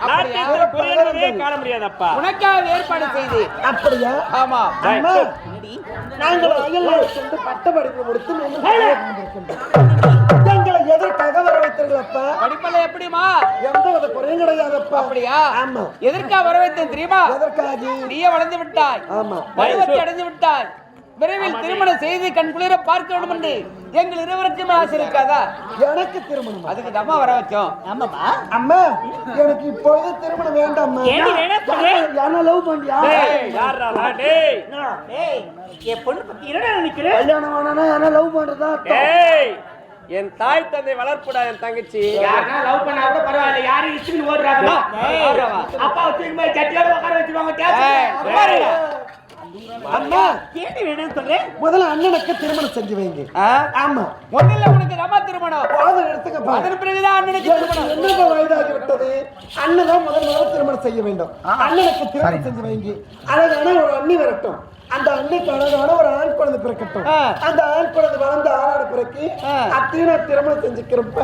அப்பா உனக்காக ஏற்பாடு செய்து அப்படியா? ஆமா. நாங்கள் அயல்நாடு சென்று பட்ட படிப்பு முடித்து. எங்களை எதற்காக வர வைத்தீர்களப்பா எப்படிமா எந்த வித குறையும் கிடையாதப்பா அப்படியா? ஆமா. எதற்காக வர வைத்தேன் தெரியுமா? எதற்காக? நீயே வளர்ந்து விட்டாய். ஆமா. பருவத்தை அடைந்து விட்டாய். விரைவில் திருமணம் செய்து கண் குளிர பார்க்க வேண்டும் என்று எங்கள் இருவருக்கும் ஆசை இருக்காதா? எனக்கு திருமணம். அதுக்கு தம்மா வர வச்சோம். அம்மா எனக்கு இப்பொழுது திருமணம் சொல்லு? என்ன லவ் பண்ணியா? என் பொண்ணு பத்தி என்னடா நினைக்கிற? கல்யாணம் வேணானா என்ன லவ் பண்றதா என் தாய் தந்தை வளர்ப்புடா என் தங்கச்சி. யாருன்னா லவ் பண்ணா கூட பரவாயில்ல. யாரும் இஷ்டத்துக்கு ஓடுறாங்களோ? ஓடுறவா. அப்பா வச்சுக்கு போய் சட்டியோட உட்கார வச்சிருவாங்க. அம்மா! ஏண்டி வேணும்னு சொல்றேன் முதல்ல அண்ணனுக்கு திருமணம் செஞ்சு வைங்க? ஆமா. முதல்ல உனக்கு ரமா திருமணம்? பாதம் எடுத்துக்கப்பா அதன் பிறகுதான் அண்ணனுக்கு திருமணம். என்னங்க வயதாகி விட்டது அண்ணன் தான் முதல் முதல்ல திருமணம் செய்ய வேண்டும். அண்ணனுக்கு திருமணம் செஞ்சு வைங்க. அழகான ஒரு அண்ணி வரட்டும். அந்த அண்ணிக்கு அழகான ஒரு ஆண் குழந்தை பிறக்கட்டும். அந்த ஆண் குழந்தை வளர்ந்த ஆணோட பிறகு. அத்தையும் நான் திருமணம் செஞ்சுக்கிறப்ப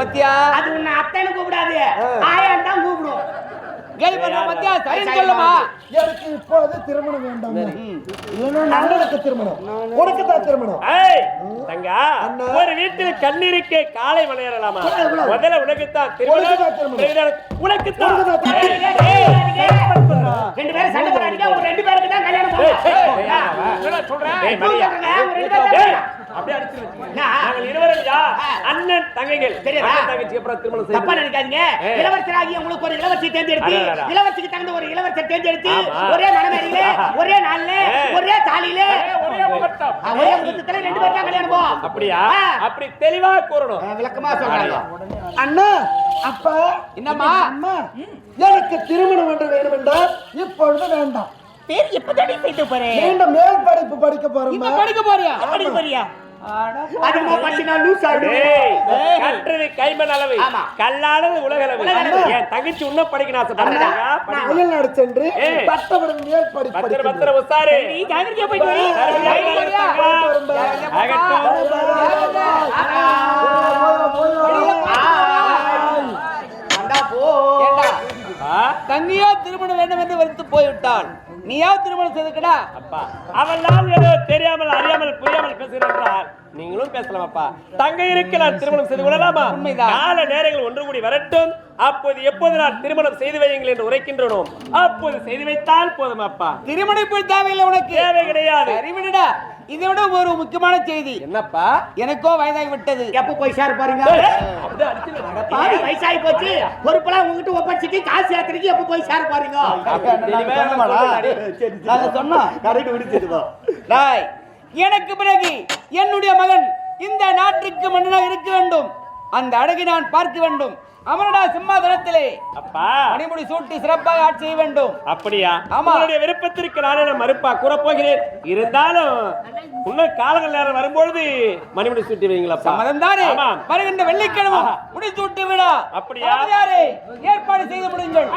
பத்தியா அது உன்னை அத்தைன்னு கூப்பிடாது. ஆயான் தான் கூப்பிடும் கேள்வி பண்ண பத்தியா சரின்னு சொல்லுமா எனக்கு இப்பொழுது திருமணம் வேண்டாம் இல்லைன்னா திருமணம் உனக்கு தான் திருமணம் ஏய் தங்கா அண்ணா. ஒரு வீட்டில் கண்ணீருக்கு காலை விளையாடலாமா. முதல்ல உனக்கு தான் உனக்கு தான் திருமணம். உனக்கு ரெண்டு பேரும் சண்டை போடாதீங்க ஒரு ரெண்டு பேருக்கு தான் கல்யாணம் ஏய், அப்படியே அடிச்சு? நாங்கள் அண்ணன் தங்கைகள் தெரியுதா? தங்கச்சி அப்புறம் திருமணம் செய்து தப்பா நினைக்காதீங்க ஏய். இளவரசராகி உங்களுக்கு ஒரு இளவரசி தேர்ந்தெடுத்து. இளவரசிக்கு தகுந்த ஒரு இளவரசர் தேர்ந்தெடுத்து. ஒரே மனமேறியில ஒரே நாள்ல. ஒரே தாலியில ஒரே முகூர்த்தம். ஆ, ஒரே முகூர்த்தத்துல ரெண்டு பேரும் தான் கல்யாணம். அப்படியா. அப்படி தெளிவா கூறணும் விளக்கமா சொல்றாங்க அண்ணா அப்பா என்னம்மா? அம்மா எனக்கு திருமணம் ஒன்று வேண்டும் என்றால் இப்பொழுது வேண்டாம் பேர் எப்பதாடி செய்து போறேன் மீண்டும் மேல் படிப்பு படிக்க போறோமா படிக்க போறியா படிக்க போறியா கல்லானது உலகளவு. என் இன்னும் படிக்கணும் ஆசைப்படுறாங்க சென்று மேல் பத்திர உசாரு. நீ? தண்ணியா திருமணம் வேண்டும் என்று வெறுத்து போய்விட்டான் நீயா திருமணம் செய்துக்கடா. அப்பா. ஏதோ தெரியாமல் அறியாமல் புரியாமல் பேசுகிறார் நீங்களும் பேசலாம் அப்பா தங்க இருக்க நான் திருமணம் செய்து கொள்ளலாமா. கால நேரங்கள் ஒன்று கூடி வரட்டும். அப்போது எப்போது நான் திருமணம் செய்து வையுங்கள் என்று உரைக்கின்றனோ அப்போது செய்து வைத்தால் போதும் அப்பா திருமணம் இப்படி தேவையில்லை உனக்கு. தேவை கிடையாது. விடுடா. இதை விட ஒரு முக்கியமான செய்தி. என்னப்பா? எனக்கோ வயதாகி விட்டது. எப்ப போய் சேர போறீங்க? அப்படியே அடிச்சு பாரு வயசாகி போச்சு. பொறுப்பெல்லாம் உங்ககிட்ட ஒப்படைச்சிட்டு காசு யாத்திரைக்கு எப்ப போய் சேர போறீங்க? நாங்க சொன்னோம் டாய், எனக்கு பிறகு என்னுடைய மகன் இந்த நாட்டுக்கு மன்னனாக இருக்க வேண்டும். அந்த அழகை நான் பார்க்க வேண்டும். அமரடா சிம்மாசனத்திலே அப்பா. மணிமுடி சூட்டி சிறப்பாக ஆட்சி செய்ய வேண்டும். அப்படியா. உங்களுடைய விருப்பத்திற்கு நானே நான் மறுப்பா கூறப்போகிறேன். இருந்தாலும் இன்னும் காலங்கள் நேரம் வரும்பொழுது மணிமணி சுட்டி வைங்களப்பா. சம்மதம் தானே. வருகின்ற வெள்ளிக்கிழமை முடி சூட்டி விடா அப்படியா? ஏற்பாடு செய்து முடியுங்கள்.